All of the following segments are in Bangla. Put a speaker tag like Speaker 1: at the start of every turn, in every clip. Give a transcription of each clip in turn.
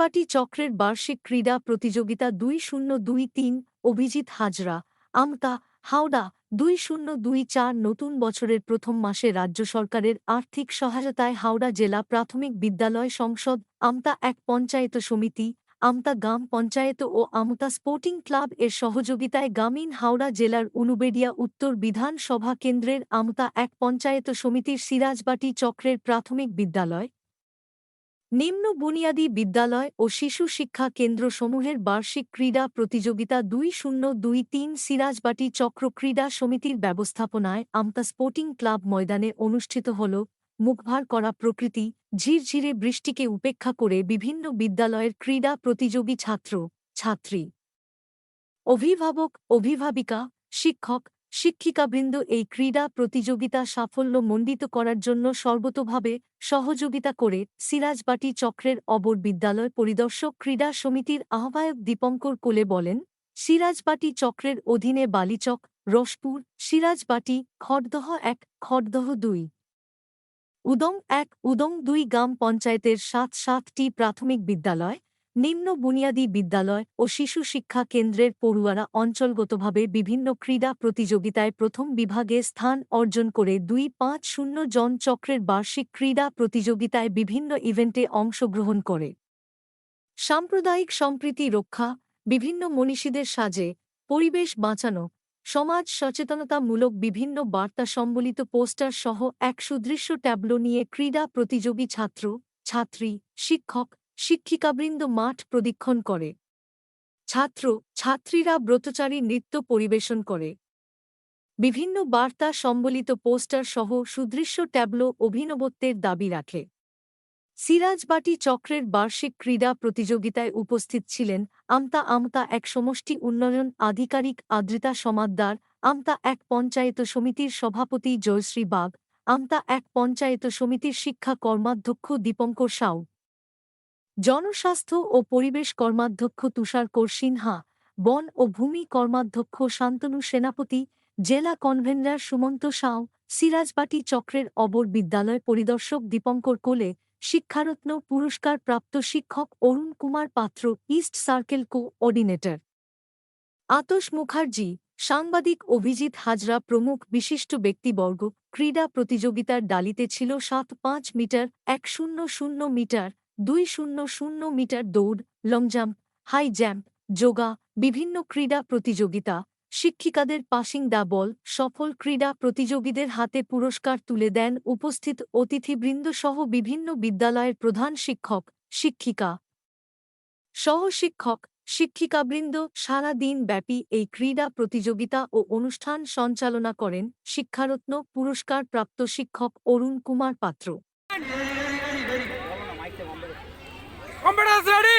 Speaker 1: সিরাজবাটি চক্রের বার্ষিক ক্রীড়া প্রতিযোগিতা দুই শূন্য দুই তিন, অভিজিৎ হাজরা, আমতা, হাওড়া, দুই শূন্য দুই চার, নতুন বছরের প্রথম মাসে রাজ্য সরকারের আর্থিক সহায়তায় হাওড়া জেলা প্রাথমিক বিদ্যালয় সংসদ, আমতা এক পঞ্চায়েত সমিতি, আমতা গ্রাম পঞ্চায়েত ও আমতা স্পোর্টিং ক্লাব এর সহযোগিতায় গ্রামীণ হাওড়া জেলার উনুবেডিয়া উত্তর বিধানসভা কেন্দ্রের আমতা এক পঞ্চায়েত সমিতির সিরাজবাটি চক্রের প্রাথমিক বিদ্যালয় নিম্ন বুনিয়াদী বিদ্যালয় ও শিশু শিক্ষা কেন্দ্রসমূহের বার্ষিক ক্রীড়া প্রতিযোগিতা দুই শূন্য দুই তিন সিরাজবাটি চক্র ক্রীড়া সমিতির ব্যবস্থাপনায় আমতা স্পোর্টিং ক্লাব ময়দানে অনুষ্ঠিত হল। মুখভার করা প্রকৃতি, ঝিরঝিরে বৃষ্টিকে উপেক্ষা করে বিভিন্ন বিদ্যালয়ের ক্রীড়া প্রতিযোগী ছাত্র, ছাত্রী। অভিভাবক, অভিভাবিকা, শিক্ষক শিক্ষিকাবৃন্দ এই ক্রীড়া প্রতিযোগিতা সাফল্য মণ্ডিত করার জন্য সর্বতোভাবে সহযোগিতা করে সিরাজবাটি চক্রের অবর বিদ্যালয় পরিদর্শক ক্রীড়া সমিতির আহ্বায়ক দীপঙ্কর কোলে বলেন, সিরাজবাটি চক্রের অধীনে বালিচক, রসপুর, সিরাজবাটি, খড়দহ এক, খড়দহ দুই। উদং এক, উদং দুই গ্রাম পঞ্চায়েতের সাত সাতটি প্রাথমিক বিদ্যালয় নিম্ন বুনিয়াদী বিদ্যালয় ও শিশু শিক্ষা কেন্দ্রের পড়ুয়ারা অঞ্চলগতভাবে বিভিন্ন ক্রীড়া প্রতিযোগিতায় প্রথম বিভাগে স্থান অর্জন করে দুই পাঁচ শূন্য জন চক্রের বার্ষিক ক্রীড়া প্রতিযোগিতায় বিভিন্ন ইভেন্টে অংশগ্রহণ করে। সাম্প্রদায়িক সম্প্রীতি রক্ষা, বিভিন্ন মনীষীদের সাজে, পরিবেশ বাঁচানো, সমাজ সচেতনতামূলক বিভিন্ন বার্তা সম্বলিত পোস্টার সহ এক সুদৃশ্য ট্যাবলো নিয়ে ক্রীড়া প্রতিযোগী ছাত্র, ছাত্রী, শিক্ষক শিক্ষিকাবৃন্দ মাঠ প্রদীক্ষণ করে। ছাত্র, ছাত্রীরা ব্রতচারী নৃত্য পরিবেশন করে। বিভিন্ন বার্তা সম্বলিত পোস্টার সহ সুদৃশ্য ট্যাবলো অভিনবত্বের দাবি রাখে। সিরাজবাটি চক্রের বার্ষিক ক্রীড়া প্রতিযোগিতায় উপস্থিত ছিলেন আমতা আমতা এক সমষ্টি উন্নয়ন আধিকারিক আদ্রিতা সমাদ্দার, আমতা এক পঞ্চায়েত সমিতির সভাপতি জয়শ্রী বাগ, আমতা এক পঞ্চায়েত সমিতির শিক্ষা কর্মাধ্যক্ষ দীপঙ্কর সাউ। জনস্বাস্থ্য ও পরিবেশ কর্মাধ্যক্ষ তুষার কৌর সিনহা, বন ও ভূমি কর্মাধ্যক্ষ শান্তনু সেনাপতি, জেলা কনভেনর সুমন্ত সাও সিরাজবাটি চক্রের অবর বিদ্যালয় পরিদর্শক দীপঙ্কর কোলে, শিক্ষারত্ন পুরস্কার প্রাপ্ত শিক্ষক Arun Kumar Patra, east circle coordinator Atosh Mukherjee, সাংবাদিক অভিজিৎ হাজরা প্রমুখ বিশিষ্ট ব্যক্তিবর্গ, ক্রীড়া প্রতিযোগিতার ডালিতে ছিল সাত পাঁচ মিটার, এক শূন্য শূন্য মিটার দুই শূন্য শূন্য মিটার দৌড় long jump high jump yoga, বিভিন্ন ক্রীড়া প্রতিযোগিতা। শিক্ষিকাদের পাসিং দা বল সফল ক্রীড়া প্রতিযোগীদের হাতে পুরস্কার তুলে দেন উপস্থিত অতিথিবৃন্দ সহ বিভিন্ন বিদ্যালয়ের প্রধান শিক্ষক, শিক্ষিকা। সহশিক্ষক, শিক্ষিকাবৃন্দ সারা দিন ব্যাপী এই ক্রীড়া প্রতিযোগিতা ও অনুষ্ঠান সঞ্চালনা করেন শিক্ষারত্ন পুরস্কার প্রাপ্ত শিক্ষক অরুণ কুমার পাত্র।
Speaker 2: Let's ready?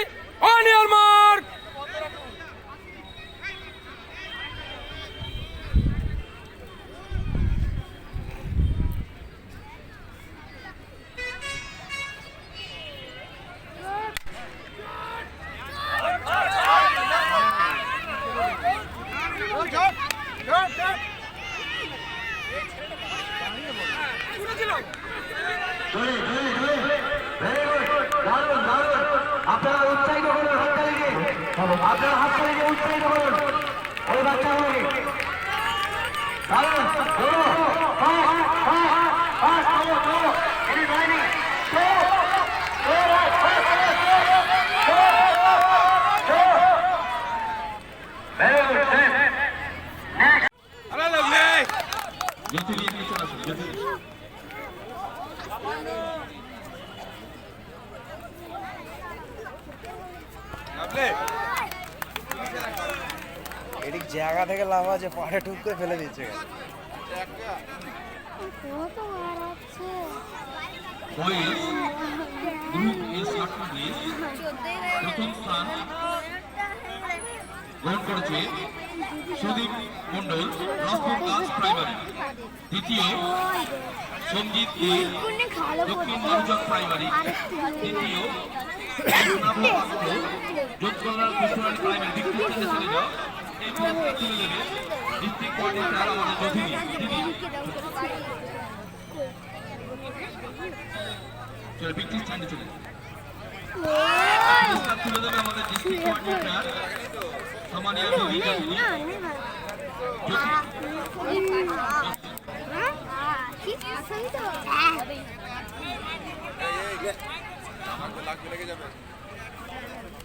Speaker 3: এদিক জায়গা থেকে লাভ আছে পাহাড়ে করে ফেলে দিচ্ছে।
Speaker 4: বয়েজ গ্রুপ এ শর্ট পুলিশ প্রথম স্থান গ্রহণ করেছে সুদীপ মণ্ডল রসপুর গার্লস প্রাইমারি দ্বিতীয় সঞ্জিত দে দক্ষিণ মনোযোগ প্রাইমারি তৃতীয় যোগকল্যাণ কৃষ্ণরানী প্রাইমারি ডিস্ট্রিক্ট চলে যাও। এই পুরস্কার তুলে দেবে ডিস্ট্রিক্ট কোঅর্ডিনেটর আমাদের যোগিনী দিদি বিক্রি স্ট্যান্ডে চলে
Speaker 3: তুলে দেবে আমাদের ডিস্ট্রিক্ট কোঅর্ডিনেটর সম্মানীয় বিবিকা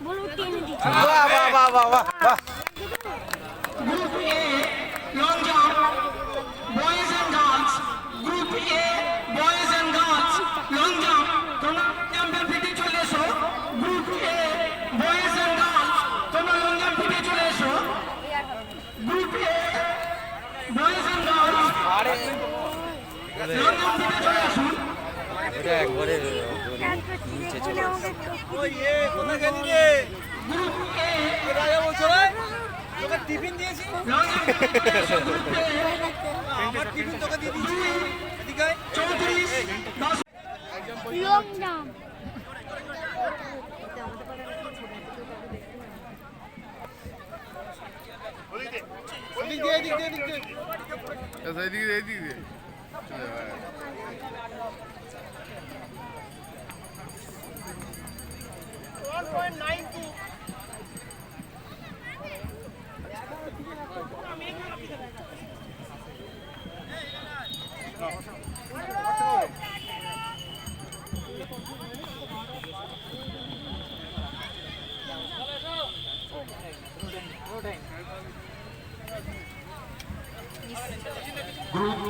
Speaker 5: বলো টেনে দিচ্ছি
Speaker 6: বাহ বাহ বাহ বাহ।
Speaker 7: Group A, long jump, boys and girls. Group A, boys and girls, long jump. তোমরা জাম্পের পিঠে চলে এসো। Group A boys and girls তোমরা লং জাম্প পিঠে চলে এসো। Group A boys and girls long jump পিঠে চলে আসুন গ্রুপ এ
Speaker 2: টিফিন দিয়েছি
Speaker 7: লং জাম্প পিঠে চলে এসো গ্রুপ এ
Speaker 2: আমার টিফিন তোকে দিয়ে এদিকে।
Speaker 7: চৌত্রিশ
Speaker 5: জাম্প
Speaker 2: এদিক দিয়ে এদিক দিয়ে এদিক দিয়ে
Speaker 8: এদিকে এদিকে
Speaker 3: গ্রুপ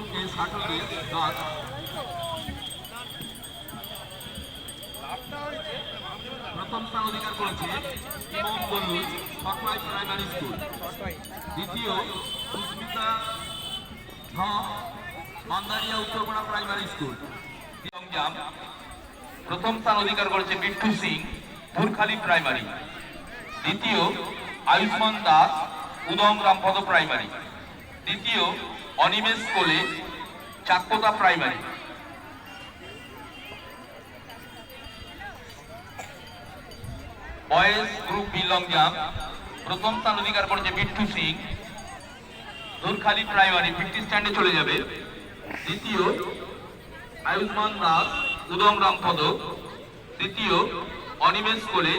Speaker 3: প্রথম স্থান অধিকার করেছে ইমাম প্রাইমারি স্কুল। দ্বিতীয় সুস্মিতা উত্তরপাড়া প্রাইমারি স্কুল। প্রথম স্থান অধিকার করেছে বিট্টু সিং ধুরখালি প্রাইমারি। দ্বিতীয় আয়ুষ্মান দাস, উদম রামপদ প্রাইমারি। তৃতীয় Animesh Kole Chakpota primary. Boys group B long jump. প্রথম স্থান অধিকার করেছে বিট্টু সিং। ধুরখালি প্রাইমারি, ফিফটি স্ট্যান্ডে চলে যাবে। দ্বিতীয়, আয়ুষ্মান দাস, উদম রাম পদক। তৃতীয়, অনিমেষ কোলে।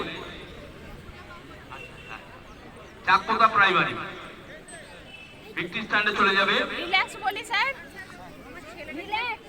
Speaker 3: চাকপোতা প্রাইমারি। ফিফটি স্ট্যান্ডে চলে যাবে।
Speaker 5: স্যার।
Speaker 2: Relax.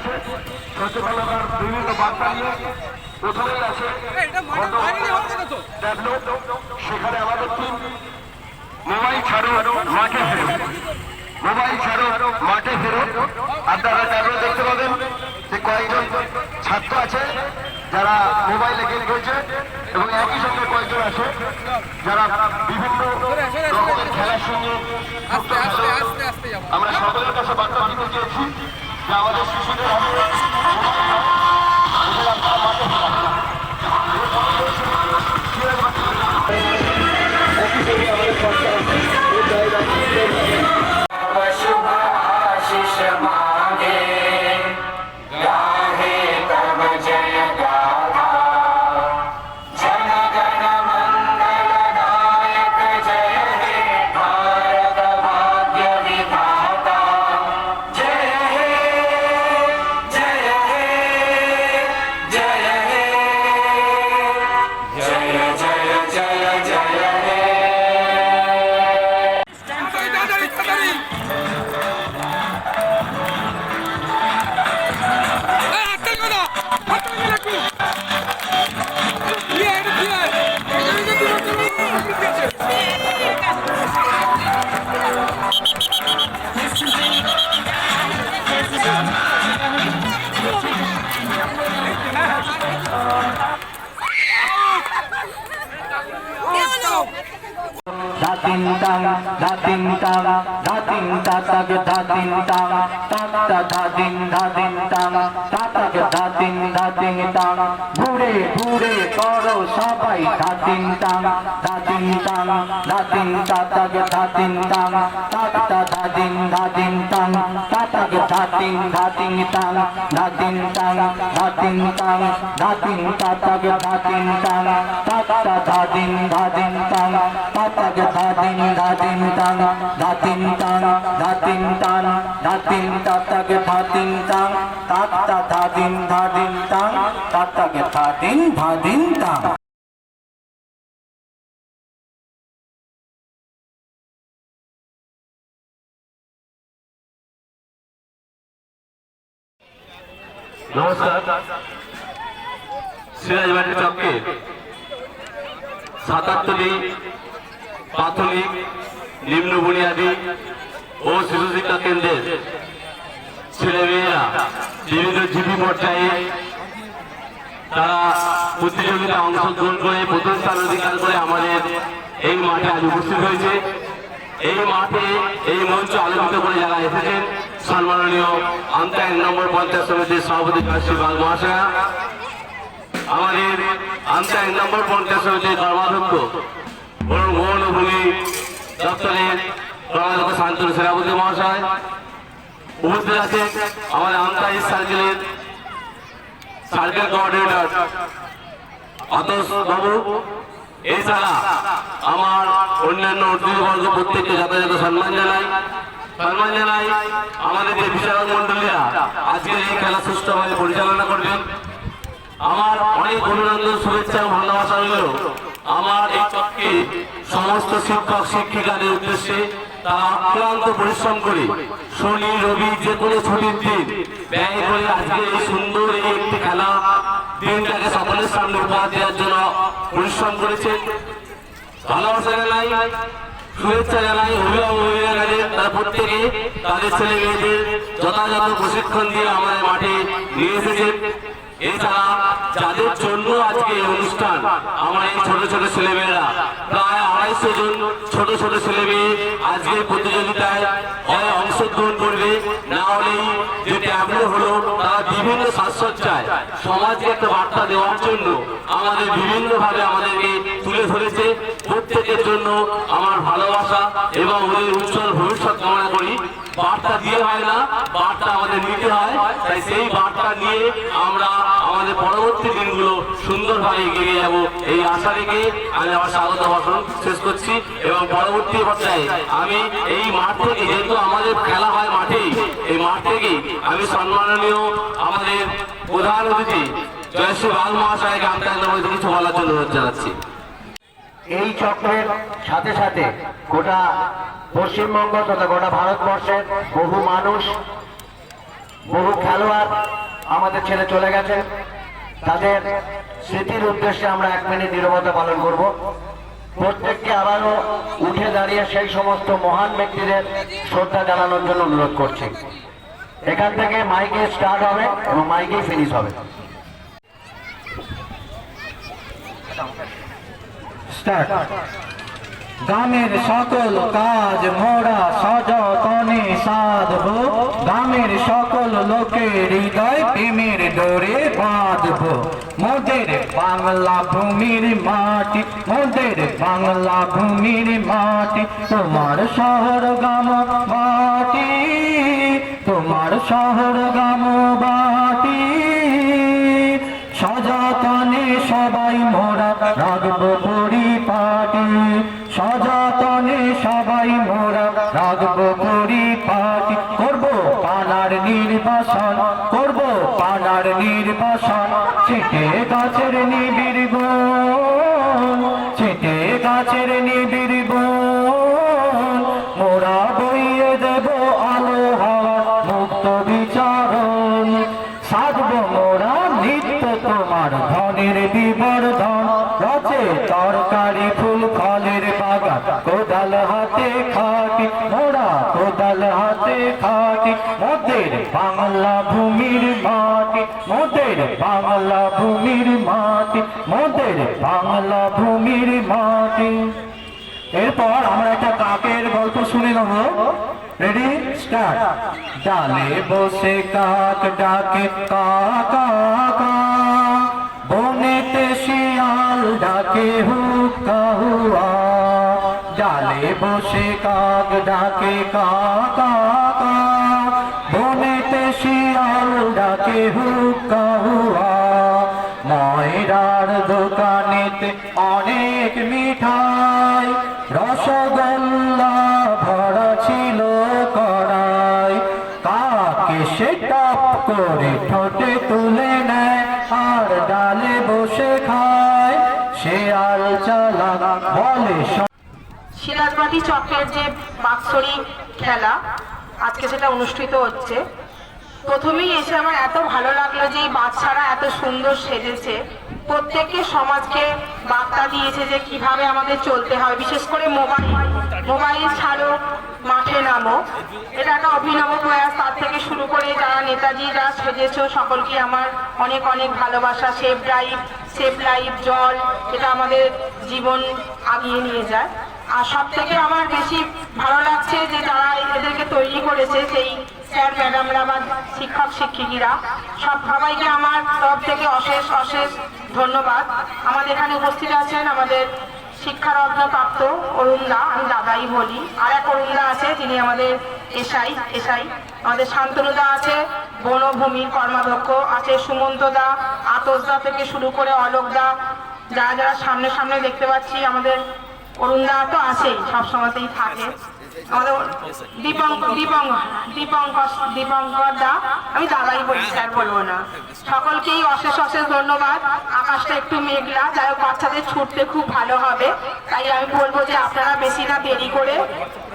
Speaker 2: আছে
Speaker 3: সচেতনতার বিভিন্ন বার্তা নিয়ে প্রথমেই আছে সেখানে আমাদের টিম মোবাইল ছাড়ো মাঠে ফেরো। মোবাইল ছাড়ো মাঠে ফেরো। আপনারা ট্যাবলো দেখতে পাবেন যে কয়েকজন ছাত্র আছে যারা মোবাইলে গেম খেলছে এবং একই সঙ্গে কয়েকজন আছে যারা বিভিন্ন রকমের খেলার সঙ্গে। আমরা সকলের কাছে বার্তা দিতে চেয়েছি আমাদের শিশুদের
Speaker 7: তিন তাং ধা তিন তাং ধা তিন তা তাক ধা তিন তাং তা তা ধা তিন ধা তিন তাং তা তাক ধা তিন ধা তিন তাং ঘুরে ঘুরে করো সবাই ধা তিন তাং ধা তিন তাং ধা তিন তা তাক ধা তিন তাং তা তা ধা তিন ধা তিন তাং তা তাক ধা তিন ধা তিন তাং ধা তিন তাং ধা তিন তাং ধা তিন তা তাক ধা তিন তাং তা তা ধা তিন ধা তিন তাং তা তাক ধা তিন ধা তিন তাং ধা তিন তাং ধা তিন তাং ধা তিন তা তাক ধা তিন তাং তা তা ধা তিন ধা তিন তাং তা তাক ধা তিন ধা তিন তাং
Speaker 4: নমস্কার সিরাজবাড়ি প্রাথমিক নিম্ন বুনিয়াদী ও শিশু শিক্ষা কেন্দ্রের ছেলেমেয়েরা, বিভিন্ন জীবী পর্যায়ে তারা প্রতিযোগিতা অংশগ্রহণ করে, প্রথম স্থান অধিকার করে আমাদের এই মাঠে আজ উপস্থিত হয়েছে। এই মাঠে, এই মঞ্চ আলোকিত করে যারা এসেছেন, সম্মাননীয় আন্তা এক নম্বর পঞ্চায়েত সমিতির সভাপতি বাল মহাশয়া, আমাদের আন্তা এক নম্বর পঞ্চায়েত সমিতির কর্মাধ্যক্ষ ভুবনভূমি দপ্তরের শান্তনু সেনাপতি মহাশয়, উপস্থিত আছেন আমাদের আন্তা সার্কেলের সার্কেল কোঅর্ডিনেটর অতস বাবু। এছাড়া আমার অন্যান্য অতিথিবর্গ প্রত্যেককে যথাযথ সম্মান জানাই। সম্মান জানাই আমাদের যে বিচারক মন্ডলীরা আজকের এই খেলা সুষ্ঠুভাবে পরিচালনা করবেন। আমার অনেক অভিনন্দন, শুভেচ্ছা এবং ভালোবাসা রইল। আমার এই চক্কে সমস্ত শিক্ষক, শিক্ষিকাদের উদ্দেশ্যে তারা অক্লান্ত পরিশ্রম করে। শনি, রবি, যে কোনো ছুটির দিন ব্যয় করে আজকে এই সুন্দর এই একটি খেলা দিনটাকে সকলের সামনে উপহার দেওয়ার জন্য পরিশ্রম করেছে ভালোবাসা জানাই, শুভেচ্ছা জানাই অভিভাবক তারা প্রত্যেকে, তাদের ছেলে মেয়েদের যথাযথ প্রশিক্ষণ দিয়ে আমাদের মাঠে নিয়ে এসেছেন। এছাড়া যাদের জন্য আজকে এই অনুষ্ঠান, আমার এই ছোট ছোট ছেলেমেয়েরা প্রায় আড়াইশো জন ছোট ছোট ছেলে মেয়ে আজকে প্রতিযোগিতায় অংশগ্রহণ করবে। না হলেই যে ট্যাবলো হলো, তারা বিভিন্ন সাজসজ্জায় সমাজকে একটা বার্তা দেওয়ার জন্য আমাদের বিভিন্নভাবে আমাদেরকে তুলে ধরেছে। প্রত্যেকের জন্য আমার ভালোবাসা এবং ওদের উজ্জ্বল ভবিষ্যৎ কামনা করি। বার্তা দিয়ে হয় না, বার্তা আমাদের নিতে হয়। তাই সেই বার্তা নিয়ে আমরা আমাদের পরবর্তী দিনগুলো সুন্দরভাবে এগিয়ে যাব এই আশা রেখে আমি আমার স্বাগত ভাষণ শেষ করছি এবং পরবর্তী পর্যায়ে আমি এই মাঠ থেকে, যেহেতু আমাদের খেলা হয় মাঠেই, এই মাঠ থেকেই আমি সম্মাননীয় আমাদের প্রধান অতিথি জয়শ্রী বাল মহাশয়কে আমি কিছু বলার জন্য জানাচ্ছি।
Speaker 7: এই চক্রের সাথে সাথে গোটা পশ্চিমবঙ্গ তথা গোটা ভারতবর্ষের বহু মানুষ, বহু খেলোয়াড় আমাদের ছেড়ে চলে গেছে। তাদের স্মৃতির উদ্দেশ্যে আমরা এক মিনিট নিরবতা পালন করব। প্রত্যেককে আবারও উঠে দাঁড়িয়ে সেই সমস্ত মহান ব্যক্তিদের শ্রদ্ধা জানানোর জন্য অনুরোধ করছি। এখান থেকে মাইকে স্টার্ট হবে এবং মাইকেই ফিনিশ হবে। স্টার্ট। গ্রামের সকল কাজ মোরা সযতনে সাধব। গ্রামের সকল লোকের হৃদয় প্রেমের ডোরে বাঁধব। মোদের বাংলা ভূমির মাটি, মোদের বাংলা ভূমির মাটি, তোমার শহর গাম মাটি তোমার শহর গাম বাটি। সযতনে সবাই মোরা রাখব গল্প শুনে নেব রেডি স্টার্ট ডালে বসে কাক ডাকে, কাকা বনেতে শিয়াল ডাকে হুক্কা হুয়া ডালে বসে কাক ডাকে, কাকা বনেতে শিয়াল ডাকে হুক্কা হুয়া ময়রার দোকানেতে অনেক মিঠাই।
Speaker 9: সিরাজবাদী চক্রের যে বাৎসরিক খেলা, আজকে সেটা অনুষ্ঠিত হচ্ছে। প্রথমেই এসে আমার এত ভালো লাগল যে এই বাচ্চারা এত সুন্দর সেজেছে। প্রত্যেককে সমাজকে বার্তা দিয়েছে যে কীভাবে আমাদের চলতে হয়, বিশেষ করে মোবাইল। মোবাইল ছাড়ো, মাঠে নামো। এটা একটা অভিনব প্রয়াস। তার থেকে শুরু করে যারা নেতাজি, যারা সেজেছো, সকলকে আমার অনেক অনেক ভালোবাসা। সেফ ড্রাইভ, সেফ লাইফ, জল, এটা আমাদের জীবন আগিয়ে নিয়ে যায়। আর সব থেকে আমার বেশি ভালো লাগছে যে যারা এদেরকে তৈরি করেছে, সেই স্যার ম্যাডামরা বা শিক্ষক শিক্ষিকীরা সব সবাইকে আমার তরফ থেকে অশেষ অশেষ ধন্যবাদ। আমাদের এখানে উপস্থিত আছেন আমাদের শিক্ষারত্ন প্রাপ্ত অরুণদা আমি দাদাই বলি। আর এক অরুণদা আছে, যিনি আমাদের এসআই এসআই। আমাদের শান্তনুদা আছে, বনভূমির কর্মাধ্যক্ষ আছে, সুমন্ত দা আতস দা থেকে শুরু করে অলোক দা, যারা যারা সামনে সামনে দেখতে পাচ্ছি, আমাদের অরুণদা তো আছেই সব সময়তেই থাকে। সকলকেই অশেষ অশেষ ধন্যবাদ। আকাশটা একটু মেঘলা, যাই হোক ছুটতে খুব ভালো হবে। তাই আমি বলব যে আপনারা বেশি না দেরি করে,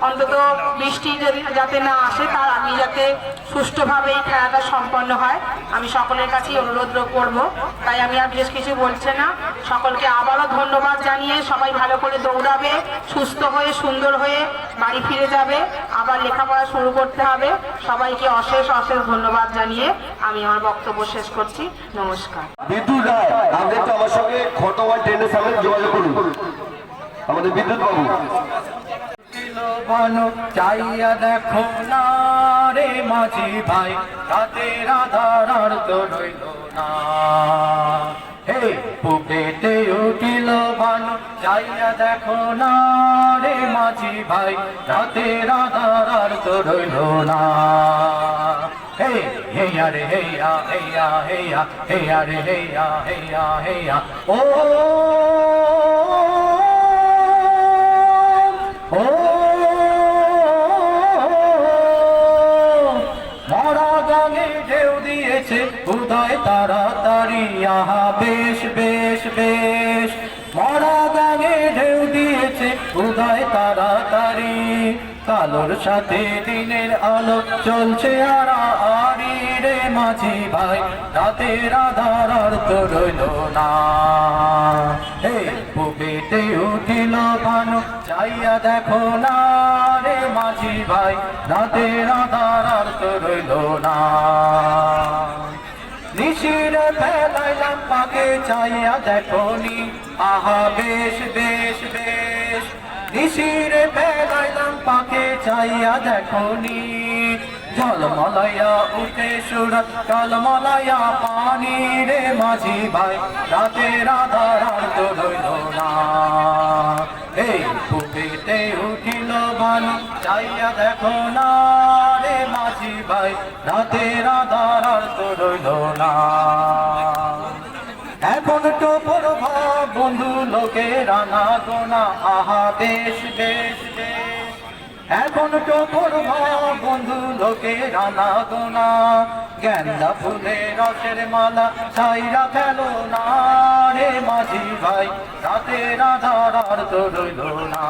Speaker 9: অন্তত বৃষ্টি যদি যাতে না আসে, তার আগে যাতে সুষ্ঠুভাবে এই খেলাটা সম্পন্ন হয়। আমি সকলের কাছেই অনুরোধ করব। তাই আমি আর বিশেষ কিছু বলছে না। সকলকে আবারও ধন্যবাদ জানিয়ে সবাই ভালো করে দৌড়াবে, সুস্থ হয়ে, সুন্দর হয়ে বাড়ি ফিরে যাবে। আবার লেখাপড়া শুরু করতে হবে। সবাইকে অশেষ অশেষ ধন্যবাদ জানিয়ে আমি আমার বক্তব্য শেষ করছি। নমস্কার।
Speaker 4: বিদ্যুৎ আপনি একটু আমার সঙ্গে ট্রেনের সামনে যোগাযোগ করুন। আমাদের বিদ্যুৎ বাবু।
Speaker 7: চাইয়া দেখো না রে মাঝি ভাই তাতে রাধার তো রইল না। হে পুকেতে উঠিল মাঝি ভাই না হেয়া হেয়া হেয়া হেয়া হেয়া হেয়া হেয়া হেয়া ও দিয়েছে উদয় তাড়াতাড়ি। আহা, বেশ বেশ বেশ। মরা গাঙে ঢেউ দিয়েছে উদয় তাড়াতাড়ি। কালোর সাথে দিনের আলো চলছে আড়াআড়ি রে মাঝি ভাই। রাতের আধার আর তো রইল না। হে বুকেতে উঠিল ভানু চাইয়া দেখো না রে মাঝি ভাই। রাতের আধার আর তো রইল না। নিশির ফেলাইলাম পাকে চাইয়া দেখনি। আহা, বেশ বেশ বেশ। নিশির ফেলাইলাম পাকে চাইয়া দেখনি। জলমলাইয়া উঠে সুরত জলমলাইয়া পানি রে মাঝি ভাই। রাতের আধার আর তো রইল না। এই বুকেতে উঠিল বান চাইয়া দেখো না। রে ভাই রাতের আধার তো রইল না। এখন তো ভাব বন্ধু লোকে রানা গোনা আহা বেশ বেশ এখন তো ভাব বন্ধু লোকে রানা গোনা গেন্দা ফুলে রসের মালা ছাইরা ফেলো না। রে মাঝি ভাই রাতের আধার তো রইল না।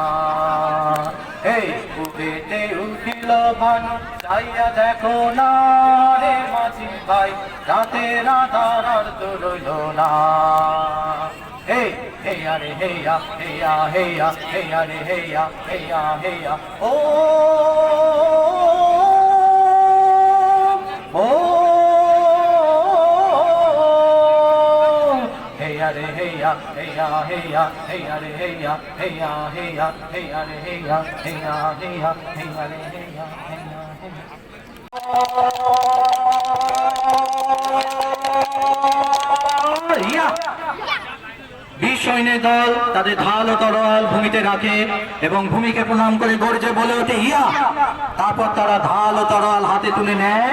Speaker 7: এই কুবেতে উঠিল ভান চাইয়া দেখো না রে মাঝি ভাই রাতের আধার আর তো রইল না হে হেয়া রে হেয়া হেয়া হেয়া হেয়া রে হেয়া হেয়া হেয়া ও ও হেয়া রে হেয়া হেয়া হেয়া হেয়া হেয়া রে হেয়া হেয়া হেয়া হেয়া রে হেয়া হেয়া হেয়া হেয়া রে হেয়া হেয়া হেয়া ইয়া বীর সৈন্যের দল তাদের ঢাল ও তরোয়াল ভূমিতে রাখে এবং ভূমিকে প্রণাম করে গর্জে বলে ওঠে ইয়া তারপর তারা ঢাল ও তরোয়াল হাতে তুলে নেয়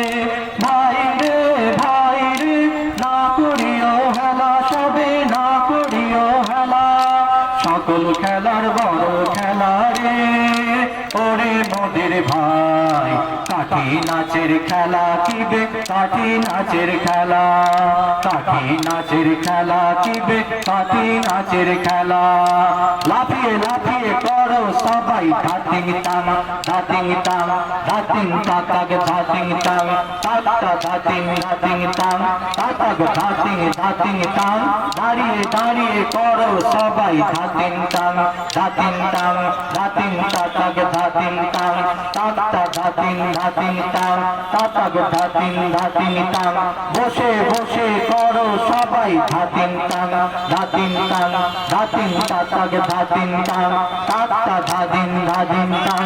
Speaker 7: নাচের খেলা কিবে? কাঠি নাচের খেলা। কাঠি নাচের খেলা কিবে? কাঠি নাচের খেলা। লাফিয়ে লাফিয়ে করো সবাই ধাতিং তামা ধাতিং টাং ধাতিং ধাতিং ধাতিং ধাতিং ধাতিং ধাতিং করো সবাই ধাতিং টাং ধাতিং টাং ধাতিং তাতাগ ধাতিং টাং তাতা ধাতিং ধাতিং টাং তাতাগ ধাতিং ধাতিং বসে বসে করো সবাই ধাতিং টাং ধাতিং টাং ধাতিং তাতাগ ধাতিং টাং তাতা ধাদিং টাং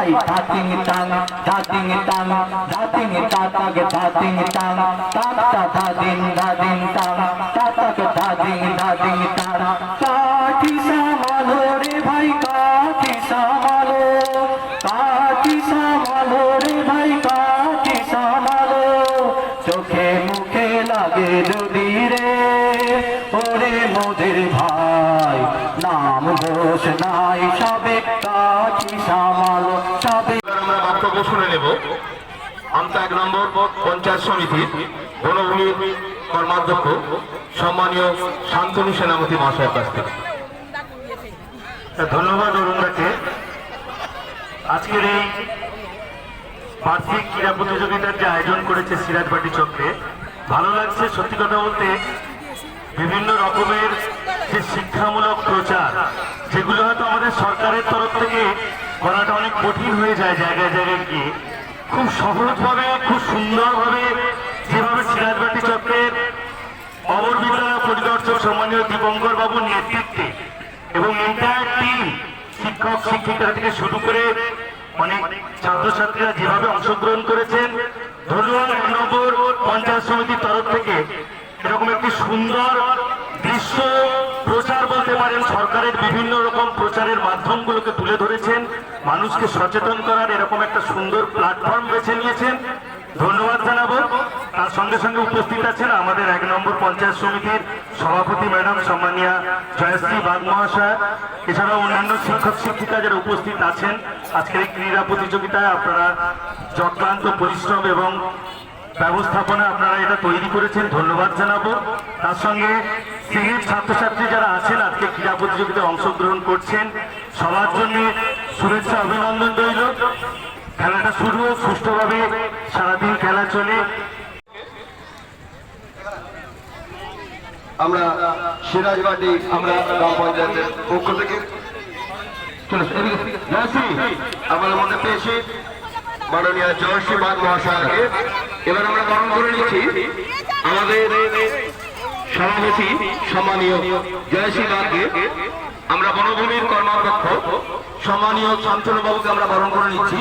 Speaker 7: সবাই ধাতিং টাং ধাতিং টাং ধাতিং তাতাগ ধাতিং টাং তাতা ধাদিং ধাদিং টাং তাতাগ ধাদিং ধাদিং টাং কাঠি সামালো রে ভাই, কাঠি সামালো কাঠি সামালো রে ভাই, কাঠি সামালো। চোখে মুখে লাগে যদি রে, ওরে মোদের ভাই, নাম দোষ নাই সবে কাঠি সামালো।
Speaker 4: বক্তব্য শুনে নেব। আমতা এক নম্বর পঞ্চায়েত সমিতির বনভূমি কর্মাধ্যক্ষ, সম্মানীয় শান্তনু সেনাপতি মহাশয়ের কাছ থেকে।
Speaker 7: ধন্যবাদ অরুণদাকে। আজকের এই বার্ষিক ক্রীড়া প্রতিযোগিতার যে আয়োজন করেছে সিরাজবাটি চক্রে, ভালো লাগছে সত্যি কথা বলতে বিভিন্ন রকমের যে শিক্ষামূলক প্রচার, যেগুলো হয়তো আমাদের সরকারের তরফ থেকে করাটা অনেক কঠিন হয়ে যায় জায়গায় জায়গায় গিয়ে। খুব সহজভাবে, খুব সুন্দরভাবে যেভাবে সিরাজবাটি চক্রের অমর বিদ্যালয় পরিদর্শক, সম্মানীয় দীপঙ্কর বাবুর নেতৃত্বে এবং এন্টায়ার টিম শিক্ষক শিক্ষিকা থেকে শুরু করে অনেক ছাত্রছাত্রীরা যেভাবে অংশগ্রহণ করেছেন ধরুন এক নম্বর পঞ্চায়েত সমিতির তরফ থেকে। এরকম একটি সুন্দর দৃশ্য, প্রচার বলতে পারেন, সরকারের বিভিন্ন রকম প্রচারের মাধ্যমগুলোকে তুলে ধরেছেন। মানুষকে সচেতন করার এরকম একটা সুন্দর প্ল্যাটফর্ম বেছে নিয়েছেন। ধন্যবাদ জানাব। তার সঙ্গে সঙ্গে উপস্থিত আছেন আমাদের এক নম্বর পঞ্চায়েত সমিতির সভাপতি ম্যাডাম সম্মানিয়া জয়শ্রী বাগ মহাশয় এছাড়াও অন্যান্য শিক্ষক, শিক্ষিকা যারা উপস্থিত আছেন, আজকের এই ক্রীড়া প্রতিযোগিতায় আপনারা যক্লান্ত পরিশ্রম এবং ব্যবস্থাপনা আপনারা এটা তৈরি করেছেন, ধন্যবাদ জানাব। তার সঙ্গে সিভিল ছাত্রছাত্রী যারা আছেন, আজকে ক্রীড়া প্রতিযোগিতায় অংশগ্রহণ করছেন, সবার জন্য শুভেচ্ছা অভিনন্দন রইল। খেলাটা শুরু সুষ্ঠুভাবে সারাদিন খেলা চলে।
Speaker 4: আমরা সিরাজবাটি আমরা গ্রাম পঞ্চায়েতের পক্ষ থেকে। আমাদের মধ্যে পেয়েছি মাননীয় জয়শ্রী বাগ মহাশয়কে। এবার আমরা বরণ করে নিচ্ছি আমাদের সভাপতি সম্মানীয় জয়শ্রী বাগকে আমরা বনভূমির কর্মাধ্যক্ষ। সম্মানীয় শান্তনু বাবুকে আমরা বরণ করে নিচ্ছি।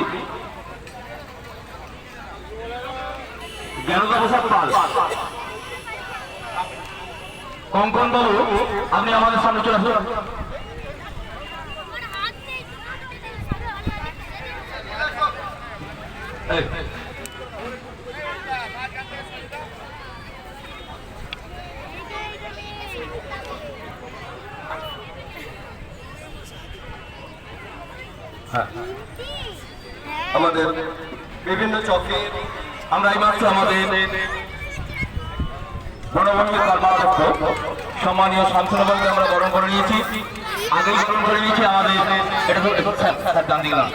Speaker 4: জ্ঞানদা প্রসাদ পাল। কঙ্কন বাবু আপনি আমাদের সামনে চলে আসুন। এই,
Speaker 3: আমাদের বিভিন্ন চকে আমরা এইমাত্র আমাদের সম্মানীয় শান্তনুবাবুকে আমরা বরণ করে নিয়েছি। আগে বরণ করে নিয়েছি আমাদের, এটা ডান না